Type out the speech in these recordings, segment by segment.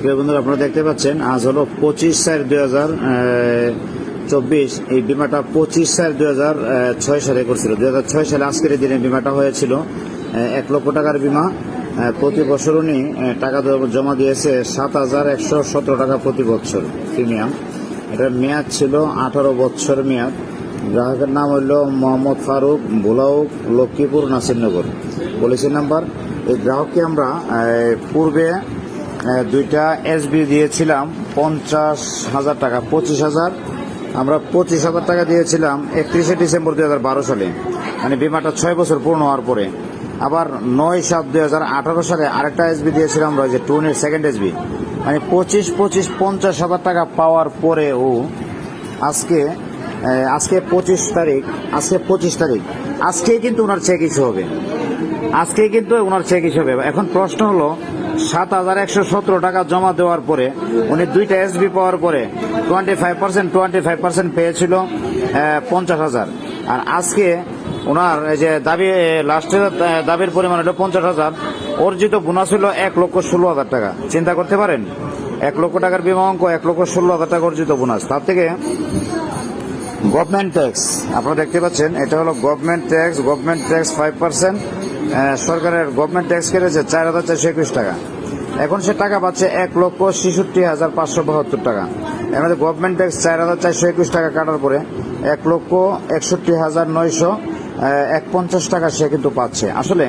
প্রিয় বন্ধুরা, আপনারা দেখতে পাচ্ছেন, আজ হলো পঁচিশ চার দুই হাজার চব্বিশ। এই বিমাটা পঁচিশ চার দুই হাজার ছয় সালে করছিল। দুই হাজার ছয় সালে আজকের দিনে বিমাটা হয়েছিল এক লক্ষ টাকার বিমা। প্রতি বছর উনি টাকা জমা দিয়েছে সাত হাজার একশো সতেরো টাকা প্রতি বছর প্রিমিয়াম। এটার মেয়াদ ছিল আঠারো বছর মেয়াদ। গ্রাহকের নাম হইল মোহাম্মদ ফারুক ভোলাউক, লক্ষ্মীপুর নাসিরনগর। পলিসি নাম্বার এই গ্রাহককে আমরা পূর্বে দুইটা এসবি দিয়েছিলাম, পঞ্চাশ হাজার টাকা, পঁচিশ হাজার। আমরা পঁচিশ হাজার টাকা দিয়েছিলাম একত্রিশে ডিসেম্বর দুই হাজার বারো সালে। মানে বিমাটা ছয় বছর পূর্ণ হওয়ার পরে। আবার নয় সাত দুই হাজার আঠারো সালে আরেকটা এসবি দিয়েছিলাম আমরা যে টুনের সেকেন্ড এসবি মানে পঁচিশ পঁচিশ, পঞ্চাশ হাজার টাকা পাওয়ার পরে ও আজকে আজকে পঁচিশ তারিখ, আজকে পঁচিশ তারিখ। আজকেই কিন্তু ওনার চেক ইস্যু হবে। আজকে কিন্তু ওনার চেক হিসেবে। এখন প্রশ্ন হলো, সাত হাজার একশো সতেরো টাকা জমা দেওয়ার পরে, উনি দুইটা এসবি পাওয়ার পরে twenty five percent twenty five percent পেয়েছিল পঞ্চাশ হাজার। আর আজকে ওনার যে দাবি লাস্টের দাবির পরিমাণ হলো পঞ্চাশ হাজার। অর্জিত বোনাস হলো এক লক্ষ ষোলো হাজার টাকা। চিন্তা করতে পারেন, এক লক্ষ টাকার বিমা অঙ্ক, এক লক্ষ ষোলো হাজার টাকা অর্জিত বোনাস তার থেকে গভর্নমেন্ট ট্যাক্স আপনারা দেখতে পাচ্ছেন, এটা হলো government tax government tax five percent সরকারের গভর্নমেন্ট ট্যাক্স কেটেছে চার হাজার চারশো একুশ টাকা। এখন সে টাকা পাচ্ছে এক লক্ষ ছেষট্টি হাজার পাঁচশো বাহাত্তর টাকা। এর গভর্নমেন্ট ট্যাক্স চার হাজার চারশো একুশ টাকা কাটার পরে এক লক্ষ একষট্টি হাজার নয়শো এক পঞ্চাশ টাকা সে কিন্তু পাচ্ছে। আসলে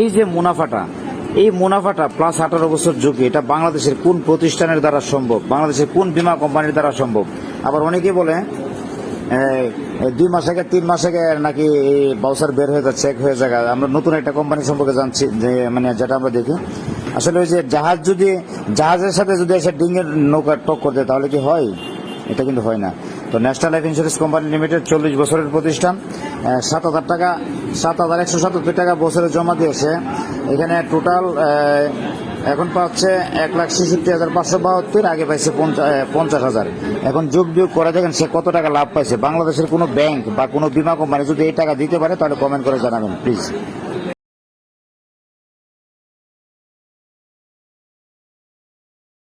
এই যে মুনাফাটা, এই মুনাফাটা প্লাস আঠারো বছর যুগে এটা বাংলাদেশের কোন প্রতিষ্ঠানের দ্বারা সম্ভব? বাংলাদেশের কোন বীমা কোম্পানির দ্বারা সম্ভব? আবার অনেকে বলে দুই মাস আগে, তিন মাস আগে নাকি এই বাউসার বের হয়ে যাচ্ছে চেক হয়ে যায় আমরা নতুন একটা কোম্পানি সম্পর্কে জানছি মানে যেটা আমরা দেখি। আসলে ওই যে জাহাজ যদি, জাহাজের সাথে যদি এসে ডিঙের নৌকা টক করতে তাহলে কি হয়? এটা কিন্তু হয় না। তো national life insurance company limited চল্লিশ বছরের প্রতিষ্ঠান সাত হাজার টাকা, সাত হাজার একশো সাতাত্তর টাকা বছরে জমা দিয়েছে। এখানে টোটাল এখন পাচ্ছে এক লাখ ছেষট্টি হাজার পাঁচশো বাহাত্তর, আগে পাইছে পঞ্চা- পঞ্চাশ হাজার। এখন যোগ বিয়োগ করে দেখেন সে কত টাকা লাভ পাইছে। বাংলাদেশের কোনো ব্যাংক বা কোনো বিমা কোম্পানি যদি এই টাকা দিতে পারে, তাহলে কমেন্ট করে জানাবেন প্লিজ